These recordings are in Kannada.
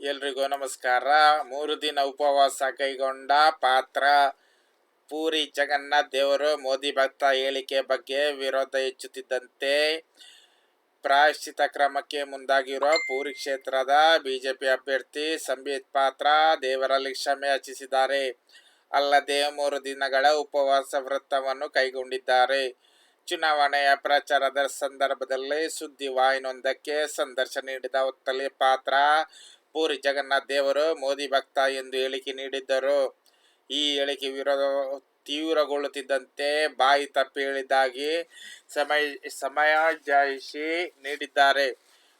ಎಲ್ರಿಗೂ ನಮಸ್ಕಾರ. ಮೂರು ದಿನ ಉಪವಾಸ ಕೈಗೊಂಡ ಪಾತ್ರ ಪೂರಿ ಜಗನ್ನಾಥ್ ದೇವರು ಮೋದಿ ಭಕ್ತ ಹೇಳಿಕೆ ಬಗ್ಗೆ ವಿರೋಧ ಹೆಚ್ಚುತ್ತಿದ್ದಂತೆ ಪ್ರಾಯಶ್ಚಿತ ಕ್ರಮಕ್ಕೆ ಮುಂದಾಗಿರುವ ಪೂರಿ ಕ್ಷೇತ್ರದ ಬಿಜೆಪಿ ಅಭ್ಯರ್ಥಿ ಸಂಬಿತ್ ಪಾತ್ರ ದೇವರಲ್ಲಿ ಕ್ಷಮೆ ಯಾಚಿಸಿದ್ದಾರೆ ಅಲ್ಲದೆ ಮೂರು ದಿನಗಳ ಉಪವಾಸ ವ್ರತವನ್ನು ಕೈಗೊಂಡಿದ್ದಾರೆ. ಚುನಾವಣೆಯ ಪ್ರಚಾರದ ಸಂದರ್ಭದಲ್ಲಿ ಸುದ್ದಿವಾಹಿನಿಯೊಂದಕ್ಕೆ ಸಂದರ್ಶನ ನೀಡಿದ ಹೊತ್ತಲ್ಲಿ ಪಾತ್ರ ಪೂರಿ ಜಗನ್ನಾಥ್ ದೇವರು ಮೋದಿ ಭಕ್ತ ಎಂದು ಹೇಳಿಕೆ ನೀಡಿದ್ದರು. ಈ ಹೇಳಿಕೆ ವಿರೋಧ ತೀವ್ರಗೊಳ್ಳುತ್ತಿದ್ದಂತೆ ಬಾಯಿ ತಪ್ಪಿ ಹೇಳಿದ್ದಾಗಿ ಸಮಯ ಸಮಯಾಜಾಯಿಷಿ ನೀಡಿದ್ದಾರೆ.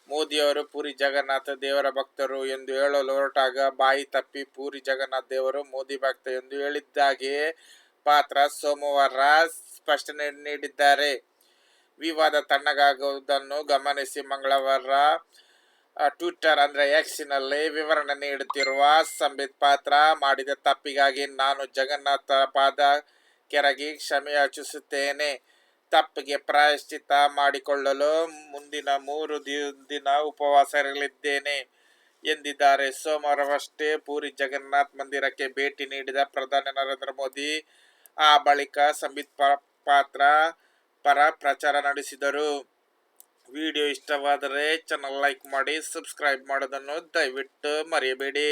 ಮೋದಿಯವರು ಪೂರಿ ಜಗನ್ನಾಥ ದೇವರ ಭಕ್ತರು ಎಂದು ಹೇಳಲು ಹೊರಟಾಗ ಬಾಯಿ ತಪ್ಪಿ ಪೂರಿ ಜಗನ್ನಾಥ ದೇವರು ಮೋದಿ ಭಕ್ತ ಎಂದು ಹೇಳಿದ್ದಾಗಿ ಪಾತ್ರ ಸೋಮವಾರ ಸ್ಪಷ್ಟನೆ ನೀಡಿದ್ದಾರೆ. ವಿವಾದ ತಣ್ಣಗಾಗುವುದನ್ನು ಗಮನಿಸಿ ಮಂಗಳವಾರ ಆ, ಟ್ವಿಟ್ಟರ್ ಅಂದ್ರೆ ಎಕ್ಸಿನಲ್ಲಿ ವಿವರಣೆ ನೀಡುತ್ತಿರುವ ಸಂಬಿತ್ ಪಾತ್ರ ಮಾಡಿದ ತಪ್ಪಿಗಾಗಿ ನಾನು ಜಗನ್ನಾಥ ಪಾದ ಕೆರಗಿ ಕ್ಷಮೆ ಯಾಚಿಸುತ್ತೇನೆ. ತಪ್ಪಿಗೆ ಪ್ರಾಯಶ್ಚಿತ್ತ ಮಾಡಿಕೊಳ್ಳಲು ಮುಂದಿನ ಮೂರು ದಿನ ಉಪವಾಸ ಇರಲಿದ್ದೇನೆ ಎಂದಿದ್ದಾರೆ. ಸೋಮವಾರವಷ್ಟೇ ಪೂರಿ ಜಗನ್ನಾಥ್ ಮಂದಿರಕ್ಕೆ ಭೇಟಿ ನೀಡಿದ ಪ್ರಧಾನಿ ನರೇಂದ್ರ ಮೋದಿ ಆ ಬಳಿಕ ಸಂಬಿತ್ ಪಾತ್ರ ಪರ ಪ್ರಚಾರ ನಡೆಸಿದರು. ವಿಡಿಯೋ ಇಷ್ಟವಾದರೆ ಚಾನಲ್ ಲೈಕ್ ಮಾಡಿ ಸಬ್ಸ್ಕ್ರೈಬ್ ಮಾಡೋದನ್ನು ದಯವಿಟ್ಟು ಮರೆಯಬೇಡಿ.